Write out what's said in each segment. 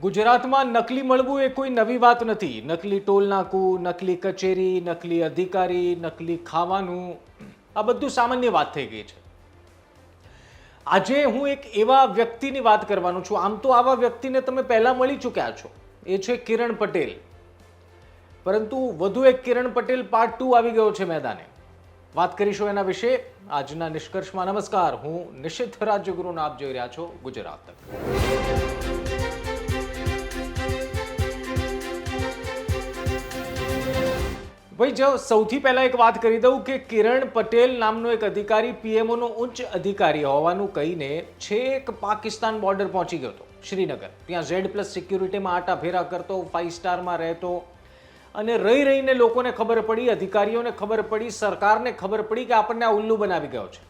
ગુજરાતમાં નકલી મળવું એ કોઈ નવી વાત નથી. નકલી ટોલ નાકું, નકલી કચેરી, નકલી અધિકારી, નકલી ખાવાનું, આ બધું સામાન્ય વાત થઈ ગઈ છે. આજે હું એક એવા વ્યક્તિની વાત કરવાનો છું. આમ તો આવા વ્યક્તિને તમે પહેલા મળી ચૂક્યા છો. એ છે કિરણ પટેલ. પરંતુ વધુ એક કિરણ પટેલ પાર્ટ ટુ આવી ગયો છે મેદાને. વાત કરીશું એના વિશે. આજના નિષ્કર્ષમાં નમસ્કાર. હું નિશિત રાજ્યગુરુને આપ જોઈ રહ્યા છો ગુજરાત. તક ભાઈ, જો સૌથી પહેલા એક વાત કરી દઉં કે કિરણ પટેલ નામનો એક અધિકારી પીએમઓનો ઉચ્ચ અધિકારી હોવાનું કહીને છેક પાકિસ્તાન બોર્ડર પહોંચી ગયો હતો, શ્રીનગર. ત્યાં ઝેડ પ્લસ સિક્યુરિટીમાં આટા ફેરા કરતો ફાઇવ સ્ટારમાં રહેતો અને રહી રહીને લોકોને ખબર પડી, અધિકારીઓને ખબર પડી, સરકારને ખબર પડી કે આપણને આ ઉલ્લુ બનાવી ગયો છે.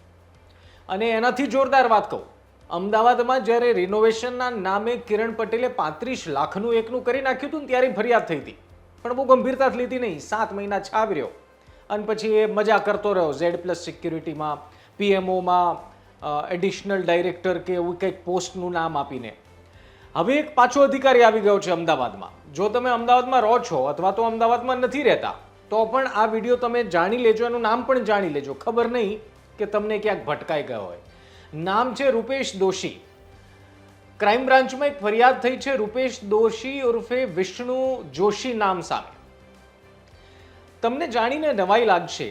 અને એનાથી જોરદાર વાત કહું, અમદાવાદમાં જ્યારે રિનોવેશનના નામે કિરણ પટેલે પાંત્રીસ લાખનું એકનું કરી નાખ્યું હતું ત્યારે ફરિયાદ થઈ હતી. પણ બહુ ગંભીરતાથી લીધી નહીં. સાત મહિના છાવ રહ્યો. અને પછી એ મજા કરતો રહ્યો. ઝેડ પ્લસ સિક્યુરિટીમાં પીએમઓમાં એડિશનલ ડાયરેક્ટર કે એવું કંઈક પોસ્ટનું નામ આપીને. હવે એક પાછો અધિકારી આવી ગયો છે અમદાવાદમાં. જો તમે અમદાવાદમાં રહો છો અથવા તો અમદાવાદમાં નથી રહેતા, તો પણ આ વીડિયો તમે જાણી લેજો. એનું નામ પણ જાણી લેજો. ખબર નહીં કે તમને ક્યાંક ભટકાઈ ગયો હોય. નામ છે રૂપેશ દોશી. ક્રાઇમ બ્રાન્ચમાં એક ફરિયાદ થઈ છે, રૂપેશ દોશી ઉર્ફે વિષ્ણુ જોશી નામ સામે. તમને જાણીને નવાઈ લાગશે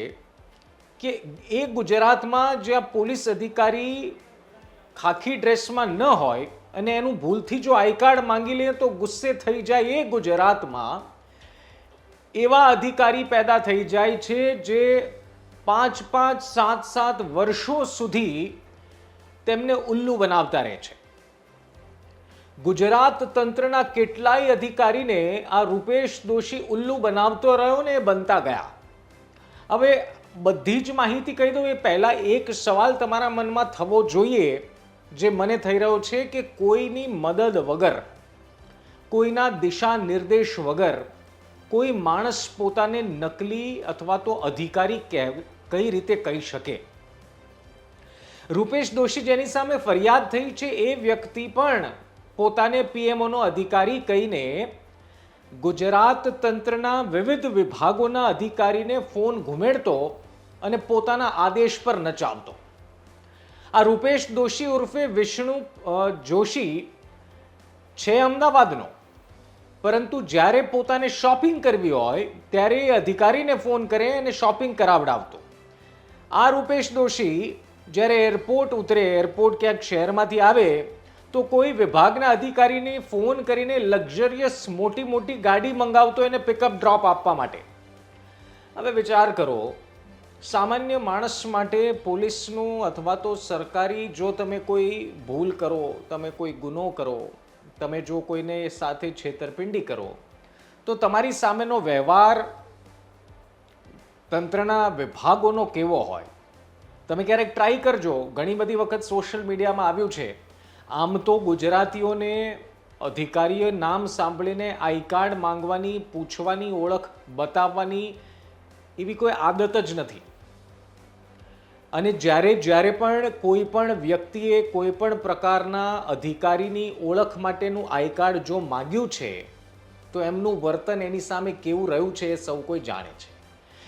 કે એ ગુજરાતમાં જ્યાં પોલીસ અધિકારી ખાખી ડ્રેસમાં ન હોય અને એનું ભૂલથી જો આઈ કાર્ડ માંગી લે તો ગુસ્સે થઈ જાય એ ગુજરાતમાં, એવા અધિકારી પેદા થઈ જાય છે જે પાંચ પાંચ સાત સાત વર્ષો સુધી તેમને ઉલ્લુ બનાવતા રહે છે. ગુજરાત તંત્રના કેટલાય અધિકારીને આ રૂપેશ દોશી ઉલ્લુ બનાવતો રહ્યો ને બનતા ગયા. હવે બધી જ માહિતી કહી દઉં, એ પહેલાં એક સવાલ તમારા મનમાં થવો જોઈએ, જે મને થઈ રહ્યો છે કે કોઈની મદદ વગર, કોઈના દિશા નિર્દેશ વગર, કોઈ માણસ પોતાને નકલી અથવા તો અધિકારી કઈ રીતે કહી શકે? રૂપેશ દોશી જેની સામે ફરિયાદ થઈ છે એ વ્યક્તિ પણ પોતાને પીએમઓનો અધિકારી કહીને ગુજરાત તંત્રના વિવિધ વિભાગોના અધિકારીને ફોન ઘુમેડતો અને પોતાના આદેશ પર નચાવતો. આ રૂપેશ દોશી ઉર્ફે વિષ્ણુ જોશી છે અમદાવાદનો. પરંતુ જ્યારે પોતાને શોપિંગ કરવી હોય, ત્યારે એ અધિકારીને ફોન કરે અને શોપિંગ કરાવડાવતો. આ રૂપેશ દોશી જ્યારે એરપોર્ટ ઉતરે, એરપોર્ટ ક્યાંક શહેરમાંથી આવે તો કોઈ વિભાગના અધિકારીને ફોન કરીને લક્ઝરિયસ મોટી મોટી ગાડી મંગાવતો એને પિકઅપ ડ્રોપ આપવા માટે. હવે વિચાર કરો, સામાન્ય માણસ માટે પોલીસનું અથવા તો સરકારી જો તમે કોઈ ભૂલ કરો, તમે કોઈ ગુનો કરો, તમે જો કોઈને સાથે છેતરપિંડી કરો, તો તમારી સામેનો વ્યવહાર તંત્રના વિભાગોનો કેવો હોય? તમે ક્યારેક ટ્રાય કરજો. ઘણી બધી વખત સોશિયલ મીડિયામાં આવ્યું છે. આમ તો ગુજરાતીઓને અધિકારીએ નામ સાંભળીને આઈ કાર્ડ માંગવાની, પૂછવાની, ઓળખ બતાવવાની એવી કોઈ આદત જ નથી. અને જ્યારે જ્યારે પણ કોઈ પણ વ્યક્તિએ કોઈ પણ પ્રકારના અધિકારીની ઓળખ માટેનું આઈ કાર્ડ જો માગ્યું છે, તો એમનું વર્તન એની સામે કેવું રહ્યું છે એ સૌ કોઈ જાણે છે.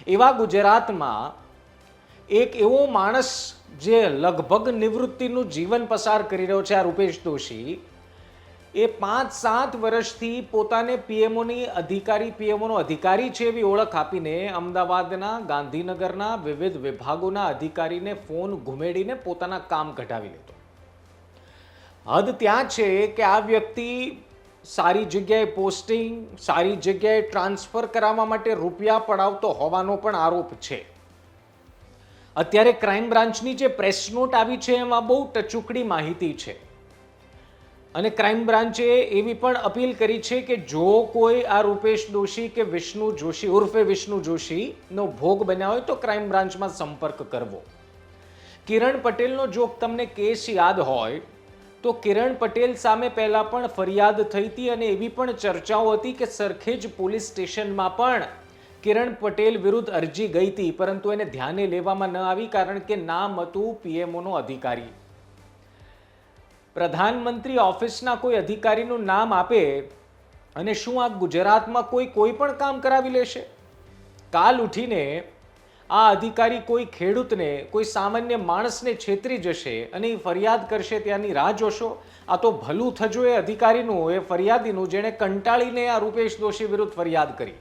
એવા ગુજરાતમાં એક એવો માણસ જે લગભગ નિવૃત્તિનું જીવન પસાર કરી રહ્યો છે આ રૂપેશ દોશી, એ પાંચ સાત વર્ષથી પોતાને પીએમઓની અધિકારી, પીએમઓનો અધિકારી છે એવી ઓળખ આપીને અમદાવાદના, ગાંધીનગરના વિવિધ વિભાગોના અધિકારીને ફોન ઘુમેડીને પોતાના કામ કઢાવી લેતો હદ ત્યાં છે કે આ વ્યક્તિ સારી જગ્યાએ પોસ્ટિંગ, સારી જગ્યાએ ટ્રાન્સફર કરાવવા માટે રૂપિયા પડાવતો હોવાનો પણ આરોપ છે. અત્યારે ક્રાઇમ બ્રાન્ચની જે પ્રેસ નોટ આવી છે, એમાં બહુ ટચુકડી માહિતી છે. અને ક્રાઇમ બ્રાન્ચે એવી પણ અપીલ કરી છે કે જો કોઈ આ રૂપેશ દોશી કે વિષ્ણુ જોશી, ઉર્ફે વિષ્ણુ જોશીનો ભોગ બન્યા હોય તો ક્રાઇમ બ્રાન્ચમાં સંપર્ક કરવો. કિરણ પટેલનો જો તમને કેસ યાદ હોય, તો કિરણ પટેલ સામે પહેલાં પણ ફરિયાદ થઈ હતી અને એવી પણ ચર્ચાઓ હતી કે સરખેજ પોલીસ સ્ટેશનમાં પણ કિરણ પટેલ વિરુદ્ધ અરજી ગઈ હતી, પરંતુ એને ધ્યાને લેવામાં ન આવી કારણ કે નામ હતું પીએમઓનો અધિકારી. પ્રધાનમંત્રી ઓફિસના કોઈ અધિકારીનું નામ આપે અને શું આ ગુજરાતમાં કોઈ કોઈ પણ કામ કરાવી લેશે? કાલ ઉઠીને આ અધિકારી કોઈ ખેડૂતને, કોઈ સામાન્ય માણસને છેતરી જશે અને એ ફરિયાદ કરશે, ત્યાંની રાહ જોશો? આ તો ભલું થજો એ અધિકારીનું, એ ફરિયાદીનું, જેણે કંટાળીને આ રૂપેશ દોશી વિરુદ્ધ ફરિયાદ કરી.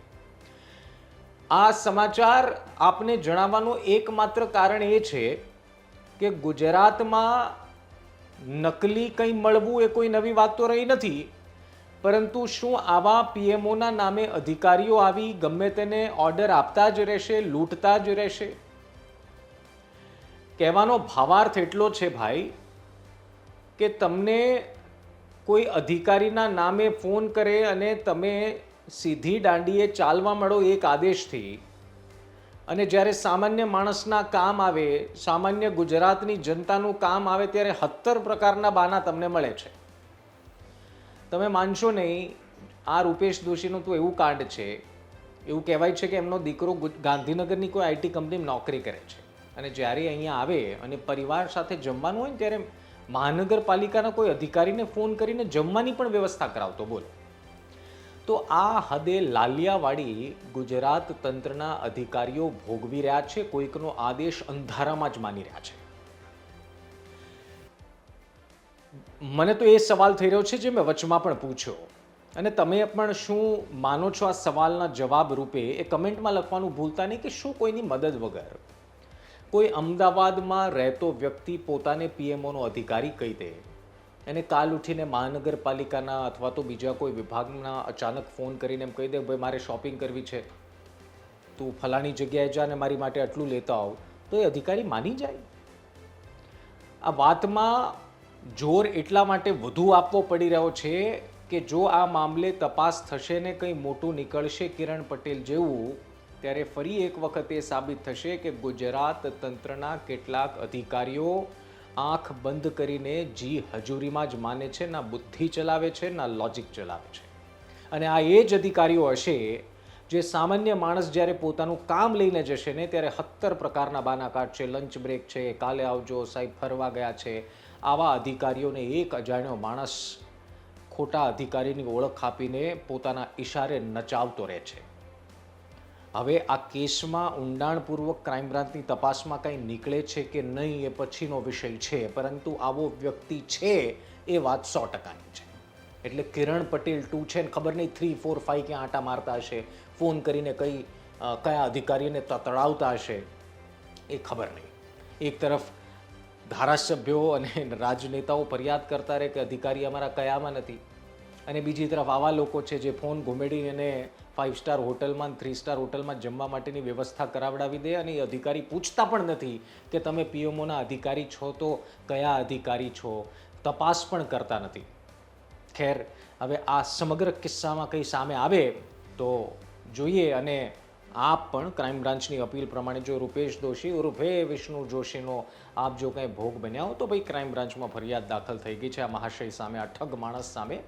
આ સમાચાર આપને જણાવવાનું એકમાત્ર કારણ એ છે કે ગુજરાતમાં નકલી કંઈ મળવું એ કોઈ નવી વાત તો રહી નથી, પરંતુ શું આવા પીએમઓના નામે અધિકારીઓ આવી ગમે તેને ઓર્ડર આપતા જ રહેશે, લૂંટતા જ રહેશે? કહેવાનો ભાવાર્થ એટલો છે ભાઈ કે તમને કોઈ અધિકારીના નામે ફોન કરે અને તમે સીધી દાંડીએ ચાલવા મળો એક આદેશથી. અને જ્યારે સામાન્ય માણસના કામ આવે, સામાન્ય ગુજરાતની જનતાનું કામ આવે, ત્યારે સત્તર પ્રકારના બાના તમને મળે છે. તમે માનશો નહીં, આ રૂપેશ દોશીનું તો એવું કાંડ છે, એવું કહેવાય છે કે એમનો દીકરો ગાંધીનગરની કોઈ આઈટી કંપનીમાં નોકરી કરે છે. અને જ્યારે અહીંયા આવે અને પરિવાર સાથે જમવાનું હોય ને, ત્યારે મહાનગરપાલિકાના કોઈ અધિકારીને ફોન કરીને જમવાની પણ વ્યવસ્થા કરાવતો, બોલો. તો આ હદે લાલિયાવાડી ગુજરાત તંત્રના અધિકારીઓ ભોગવી રહ્યા છે, કોઈકનો આદેશ અંધારામાં જ માની રહ્યા છે. મને તો એ સવાલ થઈ રહ્યો છે જે મેં વચમાં પણ પૂછ્યો. અને તમે પણ શું માનો છો આ સવાલના જવાબ રૂપે એ કમેન્ટમાં લખવાનું ભૂલતા નહીં કે શું કોઈની મદદ વગર? કોઈ અમદાવાદમાં રહેતો વ્યક્તિ પોતાને પીએમઓનો અધિકારી કહી દે. એને કાલ ઉઠીને મહાનગરપાલિકાના અથવા તો બીજા કોઈ વિભાગના અચાનક ફોન કરીને એમ કહી દે, ભાઈ, મારે શોપિંગ કરવી છે. તું ફલાણી જગ્યાએ જા ને મારી માટે આટલું લેતા આવ. તો એ અધિકારી માની જાય. આ વાતમાં જોર એટલા માટે વધુ આપવો પડી રહ્યો છે કે જો આ મામલે તપાસ થશે ને કંઈ મોટું નીકળશે કિરણ પટેલ જેવું, ત્યારે ફરી એક વખત એ સાબિત થશે કે ગુજરાત તંત્રના કેટલાક અધિકારીઓ આંખ બંધ કરીને જી હજુરીમાં જ માને છે, ના બુદ્ધિ ચલાવે છે, ના લોજિક ચલાવે છે. અને આ એ જ અધિકારીઓ હશે, જે સામાન્ય માણસ જ્યારે પોતાનું કામ લઈને જશે ને ત્યારે સત્તર પ્રકારના બાના કાઢશે લંચ બ્રેક છે, કાલે આવજો, સાહેબ ફરવા ગયા છે. આવા અધિકારીઓને એક અજાણ્યો માણસ ખોટા અધિકારીની ઓળખ આપીને પોતાના ઈશારે નચાવતો રહે છે. હવે આ કેસમાં ઊંડાણપૂર્વક ક્રાઇમ બ્રાન્ચની તપાસમાં કંઈ નીકળે છે કે નહીં એ પછીનો વિષય છે, પરંતુ આવો વ્યક્તિ છે એ વાત સો ટકાની છે. એટલે કિરણ પટેલ ટુ છે ને ખબર નહીં, થ્રી, ફોર ફાઈવ ક્યાં આંટા મારતા હશે, ફોન કરીને કઈ કયા અધિકારીને તતડાવતા હશે એ ખબર નહીં. એક તરફ ધારાસભ્યો અને રાજનેતાઓ ફરિયાદ કરતા રહે કે અધિકારી અમારા કયામાં નથી અને બીજી તરફ આવા લોકો છે જે ફોન ઘુમેડીને ફાઇવ સ્ટાર હોટલમાં થ્રી સ્ટાર હોટલમાં જમવા માટેની વ્યવસ્થા કરાવડાવી દે અને એ અધિકારી પૂછતા પણ નથી કે તમે પીએમઓના અધિકારી છો તો કયા અધિકારી છો? તપાસ પણ કરતા નથી. ખેર, હવે આ સમગ્ર કિસ્સામાં કંઈ સામે આવે તો જોઈએ અને આપ પણ ક્રાઇમ બ્રાન્ચની અપીલ પ્રમાણે જો રૂપેશ દોશી, ઉર્ફે વિષ્ણુ જોશીનો આપ જો કંઈ ભોગ બન્યા હો તો ભાઈ ક્રાઇમ બ્રાન્ચમાં ફરિયાદ દાખલ થઈ ગઈ છે. આ મહાશય સામે, આ ઠગ માણસ સામે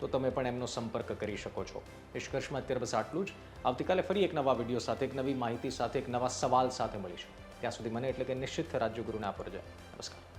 તો તમે પણ એમનો સંપર્ક કરી શકો છો. નિષ્કર્ષમાં અત્યારે બસ આટલું જ. આવતીકાલે ફરી એક નવા વીડિયો સાથે, એક નવી માહિતી સાથે, એક નવા સવાલ સાથે મળીશું. ત્યાં સુધી મને એટલે કે નિશ્ચિત રાજ્યગુરુને જાય નમસ્કાર.